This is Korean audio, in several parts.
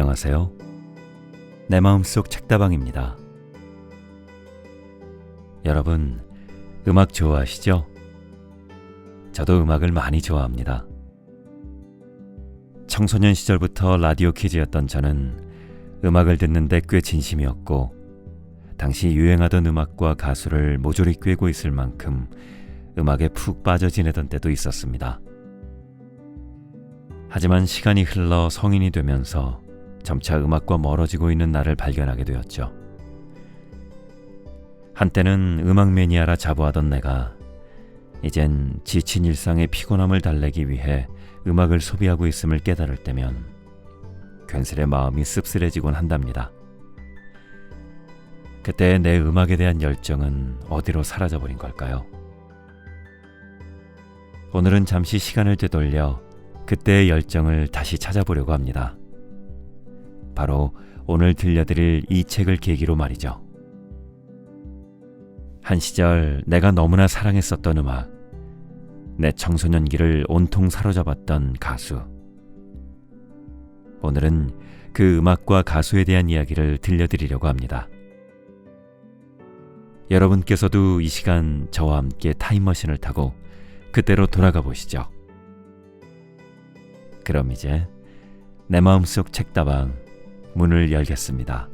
안녕하세요. 내 마음속 책다방입니다. 여러분, 음악 좋아하시죠? 저도 음악을 많이 좋아합니다. 청소년 시절부터 라디오 퀴즈였던 저는 음악을 듣는데 꽤 진심이었고, 당시 유행하던 음악과 가수를 모조리 꿰고 있을 만큼 음악에 푹 빠져 지내던 때도 있었습니다. 하지만 시간이 흘러 성인이 되면서 점차 음악과 멀어지고 있는 나를 발견하게 되었죠. 한때는 음악 매니아라 자부하던 내가 이젠 지친 일상의 피곤함을 달래기 위해 음악을 소비하고 있음을 깨달을 때면 괜스레 마음이 씁쓸해지곤 한답니다. 그때 내 음악에 대한 열정은 어디로 사라져버린 걸까요? 오늘은 잠시 시간을 되돌려 그때의 열정을 다시 찾아보려고 합니다. 바로 오늘 들려드릴 이 책을 계기로 말이죠. 한 시절 내가 너무나 사랑했었던 음악, 내 청소년기를 온통 사로잡았던 가수. 오늘은 그 음악과 가수에 대한 이야기를 들려드리려고 합니다. 여러분께서도 이 시간 저와 함께 타임머신을 타고 그때로 돌아가 보시죠. 그럼 이제 내 마음속 책다방 문을 열겠습니다.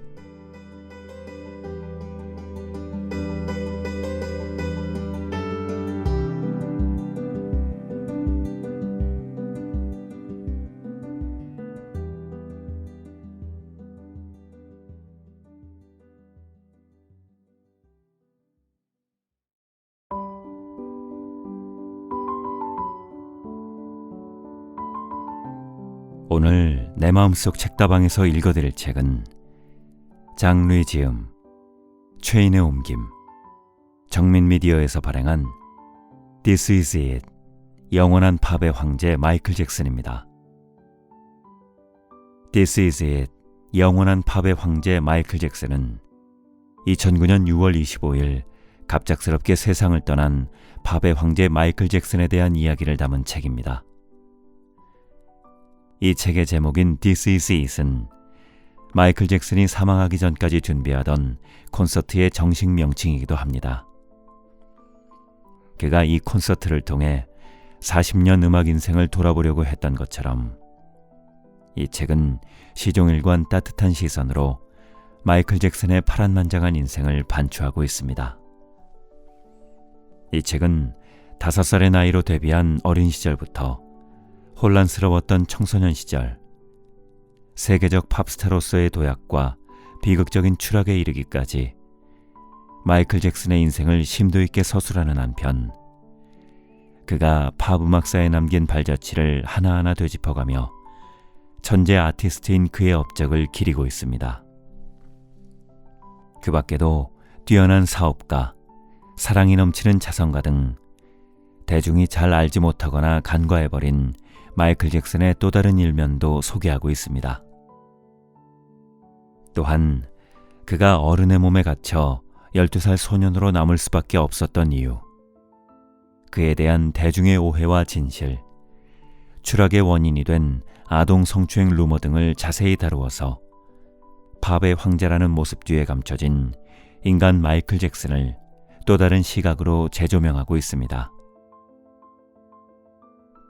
마음속 책다방에서 읽어드릴 책은 장르의 지음, 최인의 옮김, 정민미디어에서 발행한 This is it, 영원한 팝의 황제 마이클 잭슨입니다. This is it, 영원한 팝의 황제 마이클 잭슨은 2009년 6월 25일 갑작스럽게 세상을 떠난 팝의 황제 마이클 잭슨에 대한 이야기를 담은 책입니다. 이 책의 제목인 This Is It은 마이클 잭슨이 사망하기 전까지 준비하던 콘서트의 정식 명칭이기도 합니다. 그가 이 콘서트를 통해 40년 음악 인생을 돌아보려고 했던 것처럼 이 책은 시종일관 따뜻한 시선으로 마이클 잭슨의 파란만장한 인생을 반추하고 있습니다. 이 책은 다섯 살의 나이로 데뷔한 어린 시절부터 혼란스러웠던 청소년 시절, 세계적 팝스타로서의 도약과 비극적인 추락에 이르기까지 마이클 잭슨의 인생을 심도 있게 서술하는 한편, 그가 팝 음악사에 남긴 발자취를 하나하나 되짚어가며 천재 아티스트인 그의 업적을 기리고 있습니다. 그 밖에도 뛰어난 사업가, 사랑이 넘치는 자성가 등 대중이 잘 알지 못하거나 간과해버린 마이클 잭슨의 또 다른 일면도 소개하고 있습니다. 또한 그가 어른의 몸에 갇혀 12살 소년으로 남을 수밖에 없었던 이유, 그에 대한 대중의 오해와 진실, 추락의 원인이 된 아동 성추행 루머 등을 자세히 다루어서 팝의 황제라는 모습 뒤에 감춰진 인간 마이클 잭슨을 또 다른 시각으로 재조명하고 있습니다.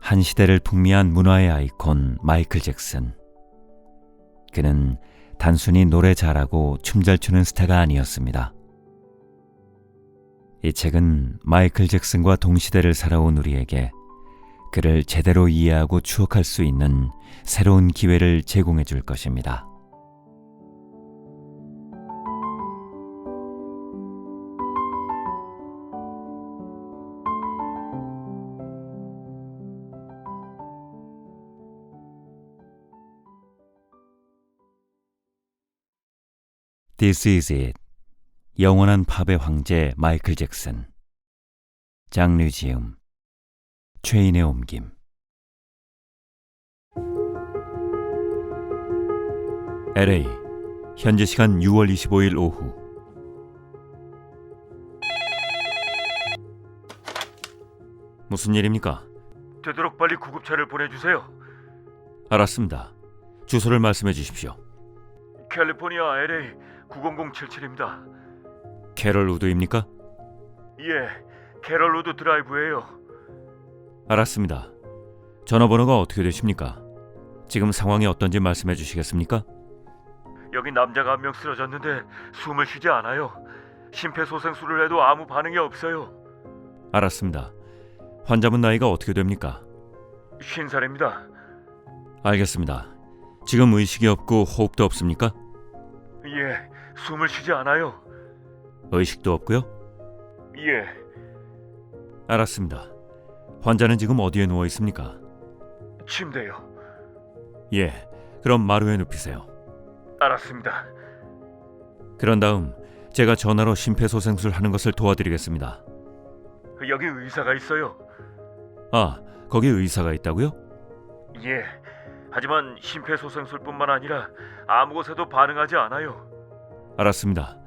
한 시대를 풍미한 문화의 아이콘 마이클 잭슨. 그는 단순히 노래 잘하고 춤 잘 추는 스타가 아니었습니다. 이 책은 마이클 잭슨과 동시대를 살아온 우리에게 그를 제대로 이해하고 추억할 수 있는 새로운 기회를 제공해 줄 것입니다. This is it. 영원한 팝의 황제 마이클 잭슨. 장르 지음. 최인의 옮김. LA. 현재 시간 6월 25일 오후. 무슨 일입니까? 되도록 빨리 구급차를 보내주세요. 알았습니다. 주소를 말씀해 주십시오. 캘리포니아 LA 90077입니다. 캐럴 우드입니까? 예, 캐럴 우드 드라이브예요. 알았습니다. 전화번호가 어떻게 되십니까? 지금 상황이 어떤지 말씀해 주시겠습니까? 여기 남자가 한 명 쓰러졌는데 숨을 쉬지 않아요. 심폐소생술을 해도 아무 반응이 없어요. 알았습니다. 환자분 나이가 어떻게 됩니까? 쉰 살입니다. 알겠습니다. 지금 의식이 없고 호흡도 없습니까? 예, 숨을 쉬지 않아요. 의식도 없고요? 예, 알았습니다. 환자는 지금 어디에 누워 있습니까? 침대요. 예, 그럼 마루에 눕히세요. 알았습니다. 그런 다음 제가 전화로 심폐소생술 하는 것을 도와드리겠습니다. 여기 의사가 있어요. 아, 거기 의사가 있다고요? 예, 하지만 심폐소생술뿐만 아니라 아무 곳에도 반응하지 않아요. 알았습니다.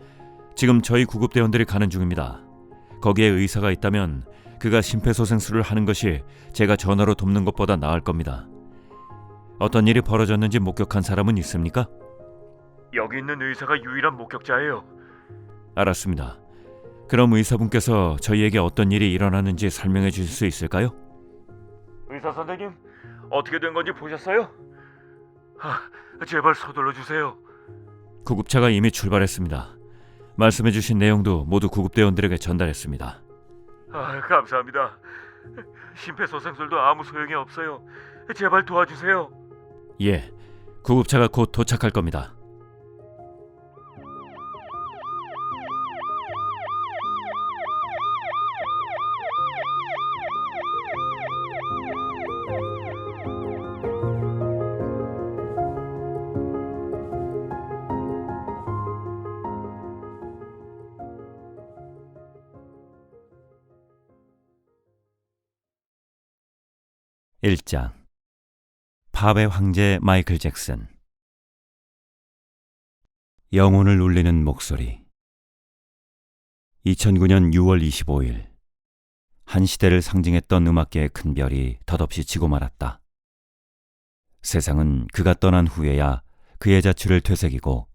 지금 저희 구급대원들이 가는 중입니다. 거기에 의사가 있다면 그가 심폐소생술을 하는 것이 제가 전화로 돕는 것보다 나을 겁니다. 어떤 일이 벌어졌는지 목격한 사람은 있습니까? 여기 있는 의사가 유일한 목격자예요. 알았습니다. 그럼 의사분께서 저희에게 어떤 일이 일어났는지 설명해 주실 수 있을까요? 의사 선생님, 어떻게 된 건지 보셨어요? 아, 제발 서둘러 주세요. 구급차가 이미 출발했습니다. 말씀해 주신 내용도 모두 구급대원들에게 전달했습니다. 아, 감사합니다. 심폐소생술도 아무 소용이 없어요. 제발 도와주세요. 예, 구급차가 곧 도착할 겁니다. 일장. 팝의 황제 마이클 잭슨. 영혼을 울리는 목소리. 2009년 6월 25일. 한 시대를 상징했던 음악계의 큰 별이 덧없이 지고 말았다. 세상은 그가 떠난 후에야 그의 자취를 되새기고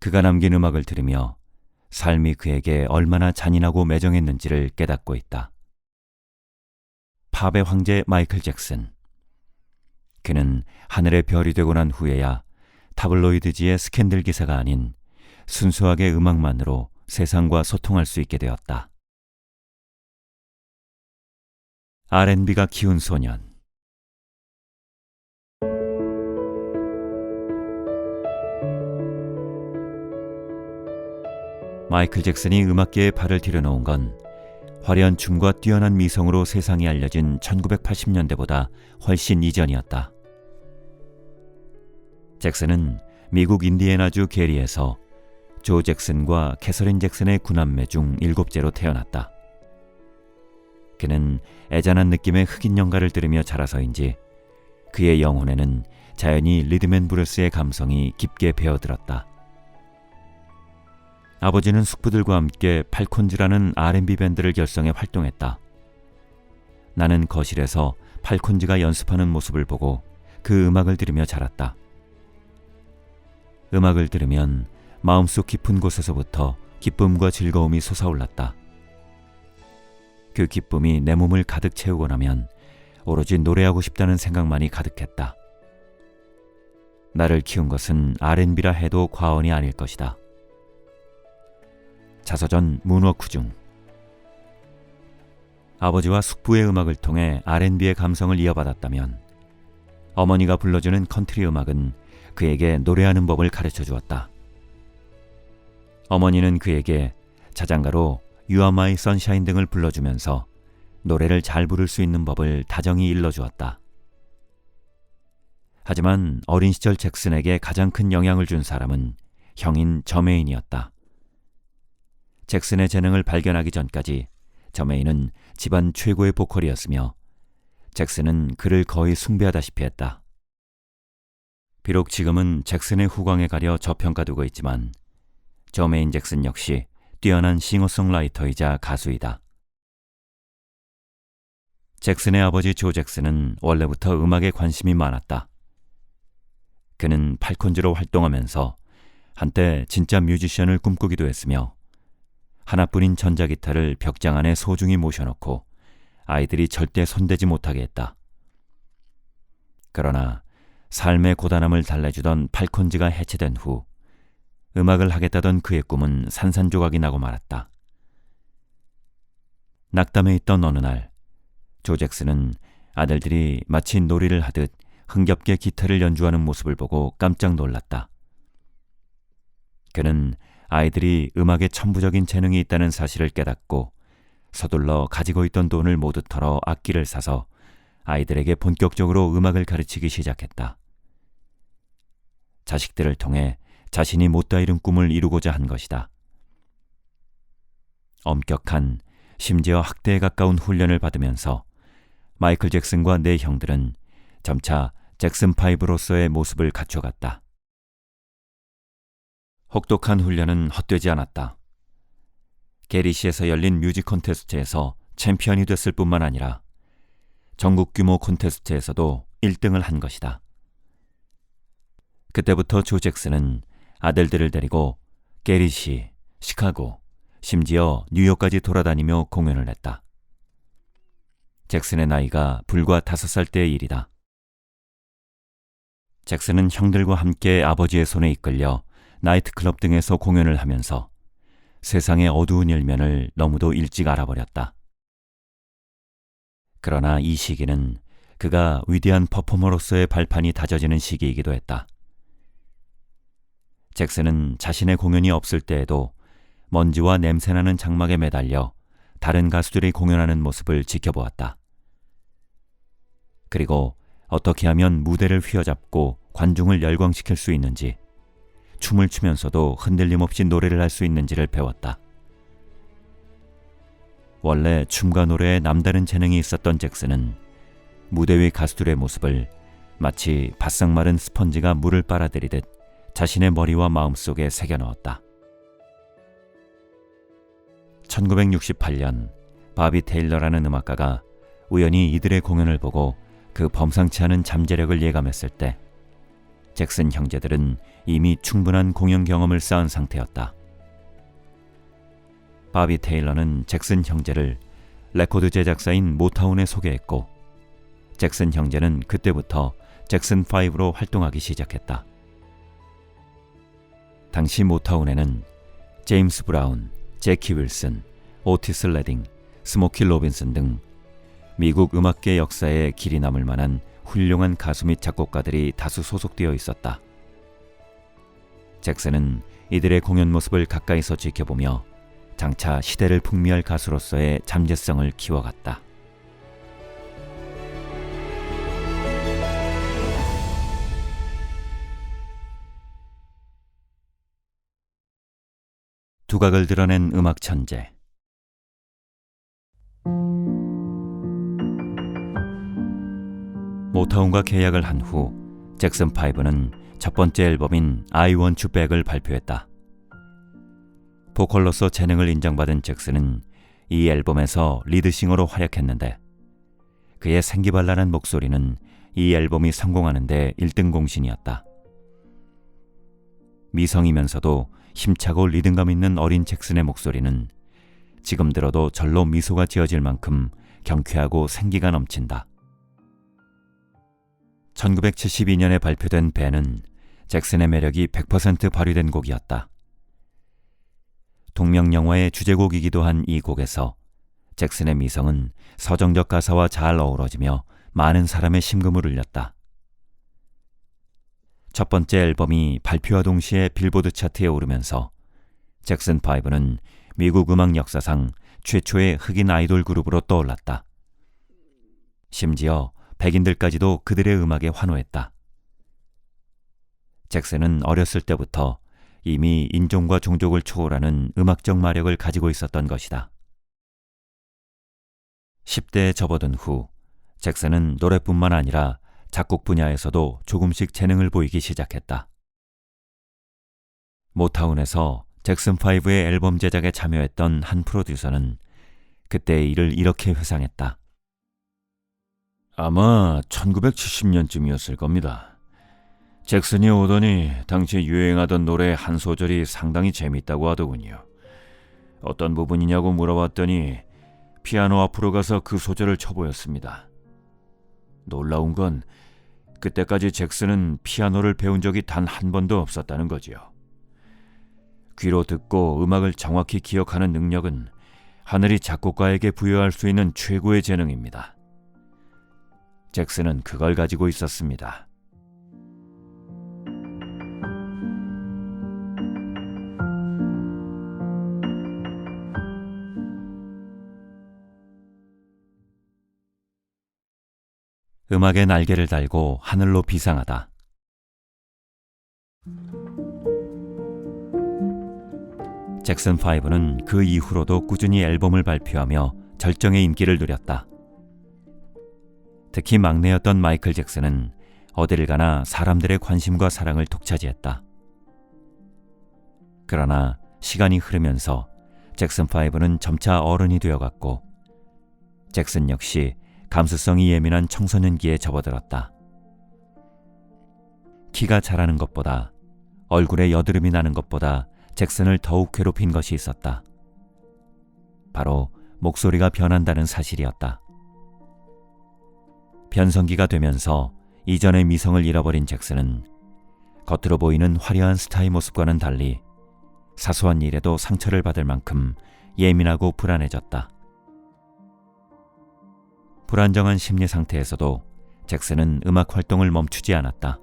그가 남긴 음악을 들으며 삶이 그에게 얼마나 잔인하고 매정했는지를 깨닫고 있다. 팝의 황제 마이클 잭슨 그는 하늘의 별이 되고 난 후에야 타블로이드지의 스캔들 기사가 아닌 순수하게 음악만으로 세상과 소통할 수 있게 되었다. R&B가 키운 소년 마이클 잭슨이 음악계에 발을 들여놓은 건 화려한 춤과 뛰어난 미성으로 세상에 알려진 1980년대보다 훨씬 이전이었다. 잭슨은 미국 인디애나주 게리에서 조 잭슨과 캐서린 잭슨의 구남매 중 일곱째로 태어났다. 그는 애잔한 느낌의 흑인 연가를 들으며 자라서인지 그의 영혼에는 자연히 리드맨 브루스의 감성이 깊게 배어들었다. 아버지는 숙부들과 함께 팔콘즈라는 R&B 밴드를 결성해 활동했다. 나는 거실에서 팔콘즈가 연습하는 모습을 보고 그 음악을 들으며 자랐다. 음악을 들으면 마음속 깊은 곳에서부터 기쁨과 즐거움이 솟아올랐다. 그 기쁨이 내 몸을 가득 채우고 나면 오로지 노래하고 싶다는 생각만이 가득했다. 나를 키운 것은 R&B라 해도 과언이 아닐 것이다. 자서전 문워크 중 아버지와 숙부의 음악을 통해 R&B의 감성을 이어받았다면 어머니가 불러주는 컨트리 음악은 그에게 노래하는 법을 가르쳐 주었다. 어머니는 그에게 자장가로 My Sunshine 등을 불러주면서 노래를 잘 부를 수 있는 법을 다정히 일러주었다. 하지만 어린 시절 잭슨에게 가장 큰 영향을 준 사람은 형인 저메인이었다. 잭슨의 재능을 발견하기 전까지 저메인은 집안 최고의 보컬이었으며 잭슨은 그를 거의 숭배하다시피 했다. 비록 지금은 잭슨의 후광에 가려 저평가되고 있지만 저메인 잭슨 역시 뛰어난 싱어송라이터이자 가수이다. 잭슨의 아버지 조 잭슨은 원래부터 음악에 관심이 많았다. 그는 팔콘즈로 활동하면서 한때 진짜 뮤지션을 꿈꾸기도 했으며 하나뿐인 전자기타를 벽장 안에 소중히 모셔놓고 아이들이 절대 손대지 못하게 했다. 그러나 삶의 고단함을 달래주던 팔콘즈가 해체된 후 음악을 하겠다던 그의 꿈은 산산조각이 나고 말았다. 낙담해 있던 어느 날, 조 잭슨은 아들들이 마치 놀이를 하듯 흥겹게 기타를 연주하는 모습을 보고 깜짝 놀랐다. 그는 아이들이 음악에 천부적인 재능이 있다는 사실을 깨닫고 서둘러 가지고 있던 돈을 모두 털어 악기를 사서 아이들에게 본격적으로 음악을 가르치기 시작했다. 자식들을 통해 자신이 못다 이룬 꿈을 이루고자 한 것이다. 엄격한 심지어 학대에 가까운 훈련을 받으면서 마이클 잭슨과 네 형들은 점차 잭슨 파이브로서의 모습을 갖춰갔다. 혹독한 훈련은 헛되지 않았다. 게리시에서 열린 뮤직 콘테스트에서 챔피언이 됐을 뿐만 아니라 전국 규모 콘테스트에서도 1등을 한 것이다. 그때부터 조 잭슨은 아들들을 데리고 게리시, 시카고, 심지어 뉴욕까지 돌아다니며 공연을 했다. 잭슨의 나이가 불과 다섯 살 때의 일이다. 잭슨은 형들과 함께 아버지의 손에 이끌려 나이트클럽 등에서 공연을 하면서 세상의 어두운 일면을 너무도 일찍 알아버렸다. 그러나 이 시기는 그가 위대한 퍼포머로서의 발판이 다져지는 시기이기도 했다. 잭슨은 자신의 공연이 없을 때에도 먼지와 냄새나는 장막에 매달려 다른 가수들이 공연하는 모습을 지켜보았다. 그리고 어떻게 하면 무대를 휘어잡고 관중을 열광시킬 수 있는지, 춤을 추면서도 흔들림 없이 노래를 할 수 있는지를 배웠다. 원래 춤과 노래에 남다른 재능이 있었던 잭슨은 무대 위 가수들의 모습을 마치 바싹 마른 스펀지가 물을 빨아들이듯 자신의 머리와 마음속에 새겨 넣었다. 1968년 바비 테일러라는 음악가가 우연히 이들의 공연을 보고 그 범상치 않은 잠재력을 예감했을 때 잭슨 형제들은 이미 충분한 공연 경험을 쌓은 상태였다. 바비 테일러는 잭슨 형제를 레코드 제작사인 모타운에 소개했고 잭슨 형제는 그때부터 잭슨 5로 활동하기 시작했다. 당시 모타운에는 제임스 브라운, 제키 윌슨, 오티스 레딩, 스모키 로빈슨 등 미국 음악계 역사에 길이 남을 만한 훌륭한 가수 및 작곡가들이 다수 소속되어 있었다. 잭슨은 이들의 공연 모습을 가까이서 지켜보며 장차 시대를 풍미할 가수로서의 잠재성을 키워갔다. 두각을 드러낸 음악 천재. 모타운과 계약을 한 후 잭슨 5는 첫 번째 앨범인 I Want You Back을 발표했다. 보컬로서 재능을 인정받은 잭슨은 이 앨범에서 리드싱어로 활약했는데 그의 생기발랄한 목소리는 이 앨범이 성공하는데 1등 공신이었다. 미성이면서도 힘차고 리듬감 있는 어린 잭슨의 목소리는 지금 들어도 절로 미소가 지어질 만큼 경쾌하고 생기가 넘친다. 1972년에 발표된 밴은 잭슨의 매력이 100% 발휘된 곡이었다. 동명 영화의 주제곡이기도 한 이 곡에서 잭슨의 미성은 서정적 가사와 잘 어우러지며 많은 사람의 심금을 울렸다. 첫 번째 앨범이 발표와 동시에 빌보드 차트에 오르면서 잭슨 5는 미국 음악 역사상 최초의 흑인 아이돌 그룹으로 떠올랐다. 심지어 백인들까지도 그들의 음악에 환호했다. 잭슨은 어렸을 때부터 이미 인종과 종족을 초월하는 음악적 마력을 가지고 있었던 것이다. 10대에 접어든 후 잭슨은 노래뿐만 아니라 작곡 분야에서도 조금씩 재능을 보이기 시작했다. 모타운에서 잭슨5의 앨범 제작에 참여했던 한 프로듀서는 그때의 일을 이렇게 회상했다. 아마 1970년쯤이었을 겁니다. 잭슨이 오더니 당시 유행하던 노래 한 소절이 상당히 재밌다고 하더군요. 어떤 부분이냐고 물어봤더니 피아노 앞으로 가서 그 소절을 쳐보였습니다. 놀라운 건 그때까지 잭슨은 피아노를 배운 적이 단 한 번도 없었다는 거지요. 귀로 듣고 음악을 정확히 기억하는 능력은 하늘이 작곡가에게 부여할 수 있는 최고의 재능입니다. 잭슨은 그걸 가지고 있었습니다. 음악의 날개를 달고 하늘로 비상하다. 잭슨 5는 그 이후로도 꾸준히 앨범을 발표하며 절정의 인기를 누렸다. 특히 막내였던 마이클 잭슨은 어디를 가나 사람들의 관심과 사랑을 독차지했다. 그러나 시간이 흐르면서 잭슨 5는 점차 어른이 되어갔고 잭슨 역시 감수성이 예민한 청소년기에 접어들었다. 키가 자라는 것보다 얼굴에 여드름이 나는 것보다 잭슨을 더욱 괴롭힌 것이 있었다. 바로 목소리가 변한다는 사실이었다. 변성기가 되면서 이전의 미성을 잃어버린 잭슨은 겉으로 보이는 화려한 스타의 모습과는 달리 사소한 일에도 상처를 받을 만큼 예민하고 불안해졌다. 불안정한 심리 상태에서도 잭슨은 음악 활동을 멈추지 않았다.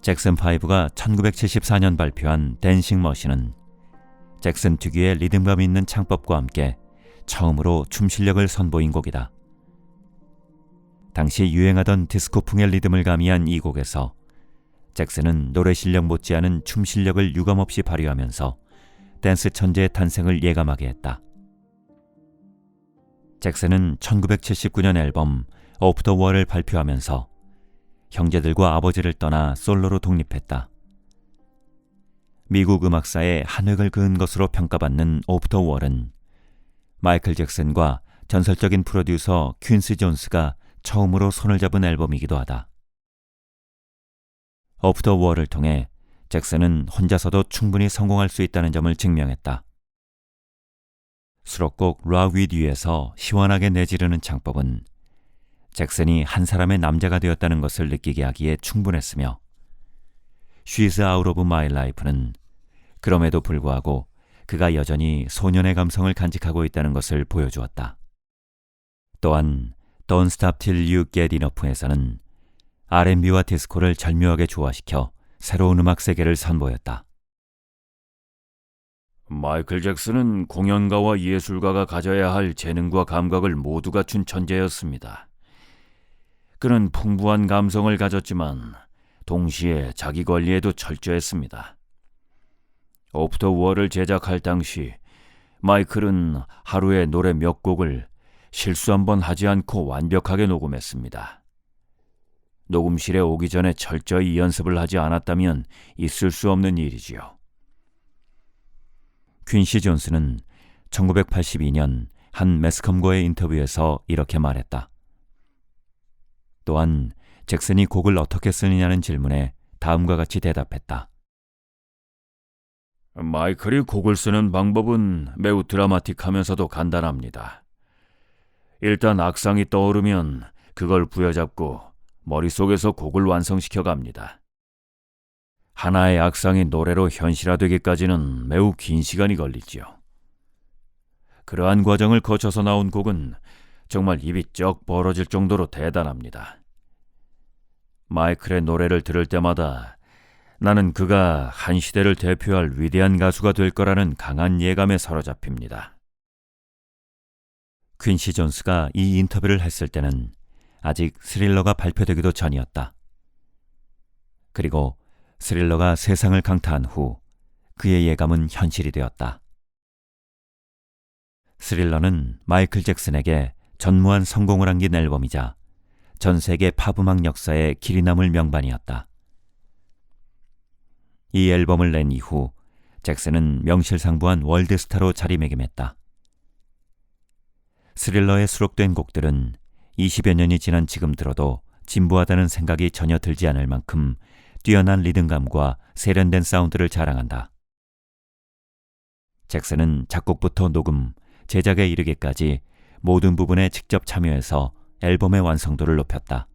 잭슨 5가 1974년 발표한 댄싱 머신은 잭슨 특유의 리듬감 있는 창법과 함께 처음으로 춤 실력을 선보인 곡이다. 당시 유행하던 디스코풍의 리듬을 가미한 이 곡에서 잭슨은 노래 실력 못지않은 춤 실력을 유감없이 발휘하면서 댄스 천재의 탄생을 예감하게 했다. 잭슨은 1979년 앨범 오프 더 월을 발표하면서 형제들과 아버지를 떠나 솔로로 독립했다. 미국 음악사에 한 획을 그은 것으로 평가받는 오프 더 월은 마이클 잭슨과 전설적인 프로듀서 퀸스 존스가 처음으로 손을 잡은 앨범이기도 하다. 오프 더 월을 통해 잭슨은 혼자서도 충분히 성공할 수 있다는 점을 증명했다. 수록곡 락 위드에서 시원하게 내지르는 창법은 잭슨이 한 사람의 남자가 되었다는 것을 느끼게 하기에 충분했으며 She's Out of My Life는 그럼에도 불구하고 그가 여전히 소년의 감성을 간직하고 있다는 것을 보여주었다. 또한 Don't Stop Till You Get Enough에서는 R&B와 디스코를 절묘하게 조화시켜 새로운 음악 세계를 선보였다. 마이클 잭슨은 공연가와 예술가가 가져야 할 재능과 감각을 모두 갖춘 천재였습니다. 그는 풍부한 감성을 가졌지만 동시에 자기 관리에도 철저했습니다. 오프 더 월을 제작할 당시 마이클은 하루에 노래 몇 곡을 실수 한 번 하지 않고 완벽하게 녹음했습니다. 녹음실에 오기 전에 철저히 연습을 하지 않았다면 있을 수 없는 일이지요. 퀸시 존스는 1982년 한 매스컴과의 인터뷰에서 이렇게 말했다. 또한 잭슨이 곡을 어떻게 쓰느냐는 질문에 다음과 같이 대답했다. 마이클이 곡을 쓰는 방법은 매우 드라마틱하면서도 간단합니다. 일단 악상이 떠오르면 그걸 부여잡고 머릿속에서 곡을 완성시켜 갑니다. 하나의 악상이 노래로 현실화되기까지는 매우 긴 시간이 걸리지요. 그러한 과정을 거쳐서 나온 곡은 정말 입이 쩍 벌어질 정도로 대단합니다. 마이클의 노래를 들을 때마다 나는 그가 한 시대를 대표할 위대한 가수가 될 거라는 강한 예감에 사로잡힙니다. 퀸시 존스가 이 인터뷰를 했을 때는 아직 스릴러가 발표되기도 전이었다. 그리고 스릴러가 세상을 강타한 후 그의 예감은 현실이 되었다. 스릴러는 마이클 잭슨에게 전무한 성공을 안긴 앨범이자 전 세계 팝음악 역사에 길이 남을 명반이었다. 이 앨범을 낸 이후 잭슨은 명실상부한 월드스타로 자리매김했다. 스릴러에 수록된 곡들은 20여 년이 지난 지금 들어도 진부하다는 생각이 전혀 들지 않을 만큼 뛰어난 리듬감과 세련된 사운드를 자랑한다. 잭슨은 작곡부터 녹음, 제작에 이르기까지 모든 부분에 직접 참여해서 앨범의 완성도를 높였다.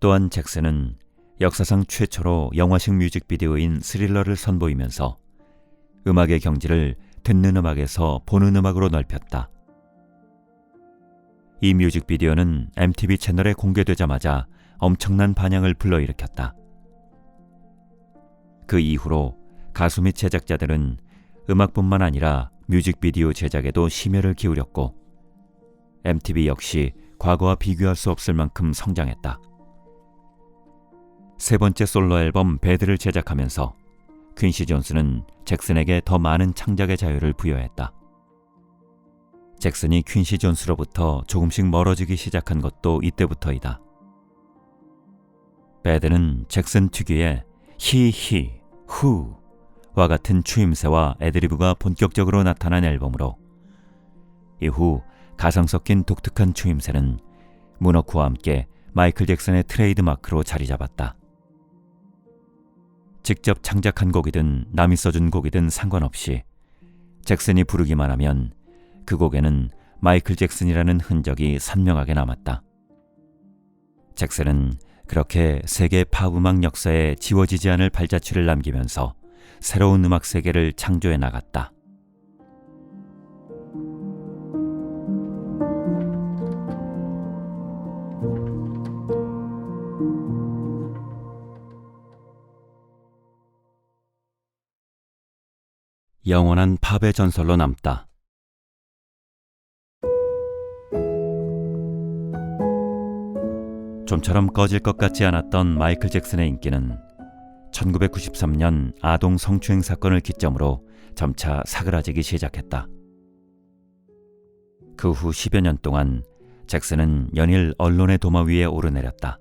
또한 잭슨은 역사상 최초로 영화식 뮤직비디오인 스릴러를 선보이면서 음악의 경지를 듣는 음악에서 보는 음악으로 넓혔다. 이 뮤직비디오는 MTV 채널에 공개되자마자 엄청난 반향을 불러일으켰다. 그 이후로 가수 및 제작자들은 음악뿐만 아니라 뮤직비디오 제작에도 심혈을 기울였고 MTV 역시 과거와 비교할 수 없을 만큼 성장했다. 세 번째 솔로 앨범 배드를 제작하면서 퀸시 존스는 잭슨에게 더 많은 창작의 자유를 부여했다. 잭슨이 퀸시 존스로부터 조금씩 멀어지기 시작한 것도 이때부터이다. 배드는 잭슨 특유의 히히, 후와 같은 추임새와 애드리브가 본격적으로 나타난 앨범으로 이후 가성 섞인 독특한 추임새는 문어크와 함께 마이클 잭슨의 트레이드 마크로 자리 잡았다. 직접 창작한 곡이든 남이 써준 곡이든 상관없이 잭슨이 부르기만 하면 그 곡에는 마이클 잭슨이라는 흔적이 선명하게 남았다. 잭슨은 그렇게 세계 팝 음악 역사에 지워지지 않을 발자취를 남기면서 새로운 음악 세계를 창조해 나갔다. 영원한 팝의 전설로 남다. 좀처럼 꺼질 것 같지 않았던 마이클 잭슨의 인기는 1993년 아동 성추행 사건을 기점으로 점차 사그라지기 시작했다. 그 후 10여 년 동안 잭슨은 연일 언론의 도마 위에 오르내렸다.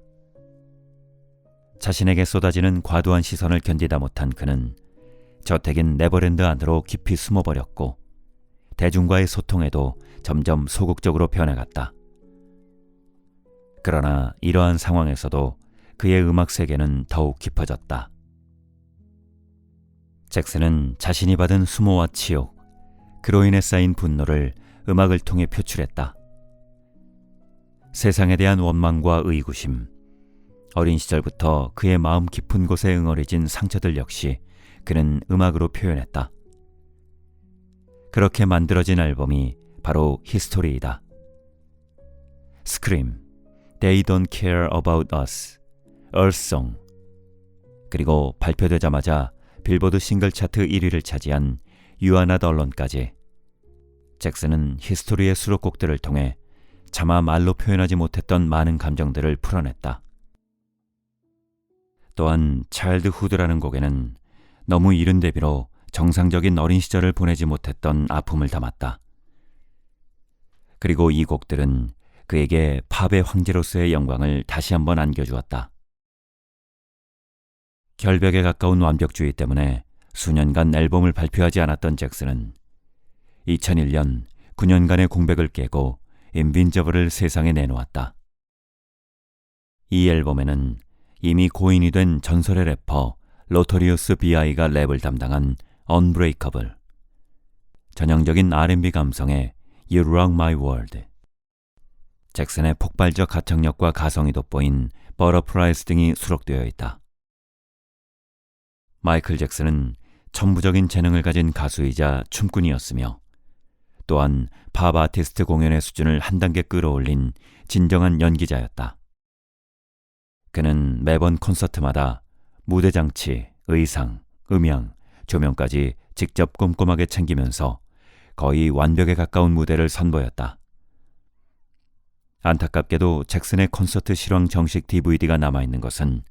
자신에게 쏟아지는 과도한 시선을 견디다 못한 그는 저택인 네버랜드 안으로 깊이 숨어버렸고 대중과의 소통에도 점점 소극적으로 변해갔다. 그러나 이러한 상황에서도 그의 음악 세계는 더욱 깊어졌다. 잭슨은 자신이 받은 수모와 치욕, 그로 인해 쌓인 분노를 음악을 통해 표출했다. 세상에 대한 원망과 의구심, 어린 시절부터 그의 마음 깊은 곳에 응어리진 상처들 역시 그는 음악으로 표현했다. 그렇게 만들어진 앨범이 바로 히스토리이다. 스크림, They Don't Care About Us, Earthsong, 그리고 발표되자마자 빌보드 싱글 차트 1위를 차지한 유아나 덜런까지 잭슨은 히스토리의 수록곡들을 통해 차마 말로 표현하지 못했던 많은 감정들을 풀어냈다. 또한 후드라는 곡에는 너무 이른 데비로 정상적인 어린 시절을 보내지 못했던 아픔을 담았다. 그리고 이 곡들은 그에게 팝의 황제로서의 영광을 다시 한번 안겨주었다. 결벽에 가까운 완벽주의 때문에 수년간 앨범을 발표하지 않았던 잭슨은 2001년 9년간의 공백을 깨고 인빈저블을 세상에 내놓았다. 이 앨범에는 이미 고인이 된 전설의 래퍼 로토리우스 B.I.가 랩을 담당한 Unbreakable, 전형적인 R&B 감성의 You Rock My World, 잭슨의 폭발적 가창력과 가성이 돋보인 버터프라이스 등이 수록되어 있다. 마이클 잭슨은 천부적인 재능을 가진 가수이자 춤꾼이었으며 또한 팝 아티스트 공연의 수준을 한 단계 끌어올린 진정한 연기자였다. 그는 매번 콘서트마다 무대 장치, 의상, 음향, 조명까지 직접 꼼꼼하게 챙기면서 거의 완벽에 가까운 무대를 선보였다. 안타깝게도 잭슨의 콘서트 실황 정식 DVD가 남아있는 것은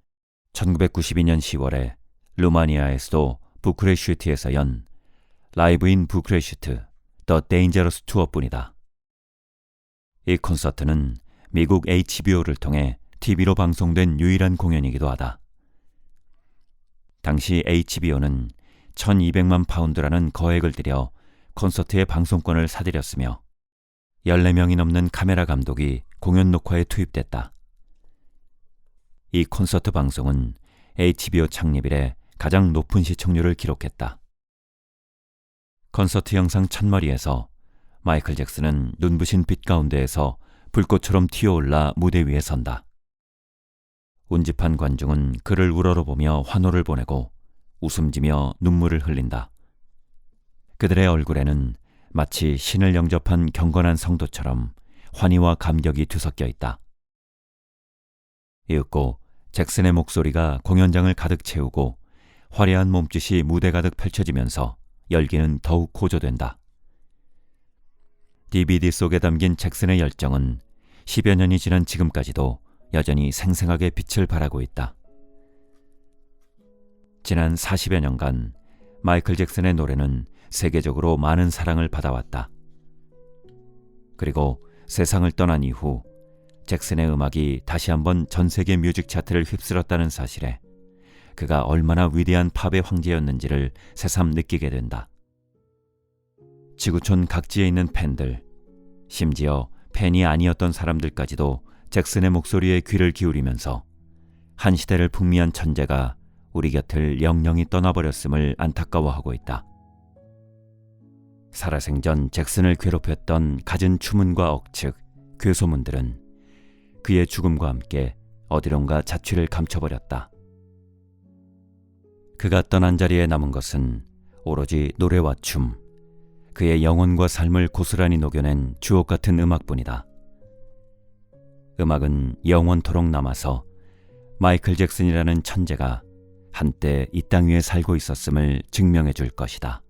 1992년 10월에 루마니아에서도 부크레슈트에서 연 라이브인 부크레슈트 더 데인저러스 투어뿐이다. 이 콘서트는 미국 HBO를 통해 TV로 방송된 유일한 공연이기도 하다. 당시 HBO는 1200만 파운드라는 거액을 들여 콘서트의 방송권을 사들였으며 14명이 넘는 카메라 감독이 공연 녹화에 투입됐다. 이 콘서트 방송은 HBO 창립 이래 가장 높은 시청률을 기록했다. 콘서트 영상 첫머리에서 마이클 잭슨은 눈부신 빛 가운데에서 불꽃처럼 튀어올라 무대 위에 선다. 운집한 관중은 그를 우러러보며 환호를 보내고 웃음지며 눈물을 흘린다. 그들의 얼굴에는 마치 신을 영접한 경건한 성도처럼 환희와 감격이 뒤섞여 있다. 이윽고 잭슨의 목소리가 공연장을 가득 채우고 화려한 몸짓이 무대 가득 펼쳐지면서 열기는 더욱 고조된다. DVD 속에 담긴 잭슨의 열정은 10여 년이 지난 지금까지도 여전히 생생하게 빛을 발하고 있다. 지난 40여 년간 마이클 잭슨의 노래는 세계적으로 많은 사랑을 받아왔다. 그리고 세상을 떠난 이후 잭슨의 음악이 다시 한번 전 세계 뮤직 차트를 휩쓸었다는 사실에 그가 얼마나 위대한 팝의 황제였는지를 새삼 느끼게 된다. 지구촌 각지에 있는 팬들, 심지어 팬이 아니었던 사람들까지도 잭슨의 목소리에 귀를 기울이면서 한 시대를 풍미한 천재가 우리 곁을 영영이 떠나버렸음을 안타까워하고 있다. 살아생전 잭슨을 괴롭혔던 갖은 추문과 억측, 괴소문들은 그의 죽음과 함께 어디론가 자취를 감춰버렸다. 그가 떠난 자리에 남은 것은 오로지 노래와 춤, 그의 영혼과 삶을 고스란히 녹여낸 주옥 같은 음악뿐이다. 음악은 영원토록 남아서 마이클 잭슨이라는 천재가 한때 이 땅 위에 살고 있었음을 증명해 줄 것이다.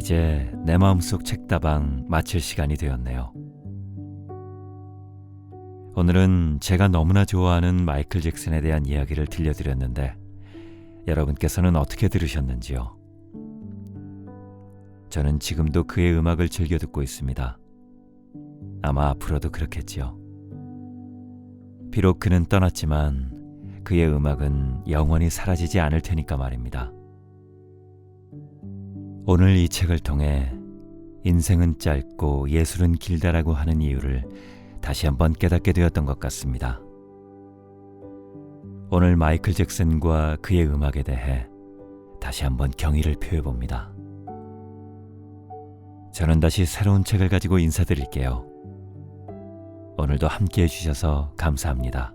이제 내 마음속 책다방 마칠 시간이 되었네요. 오늘은 제가 너무나 좋아하는 마이클 잭슨에 대한 이야기를 들려드렸는데 여러분께서는 어떻게 들으셨는지요? 저는 지금도 그의 음악을 즐겨 듣고 있습니다. 아마 앞으로도 그렇겠지요. 비록 그는 떠났지만 그의 음악은 영원히 사라지지 않을 테니까 말입니다. 오늘 이 책을 통해 인생은 짧고 예술은 길다라고 하는 이유를 다시 한번 깨닫게 되었던 것 같습니다. 오늘 마이클 잭슨과 그의 음악에 대해 다시 한번 경의를 표해 봅니다. 저는 다시 새로운 책을 가지고 인사드릴게요. 오늘도 함께 해주셔서 감사합니다.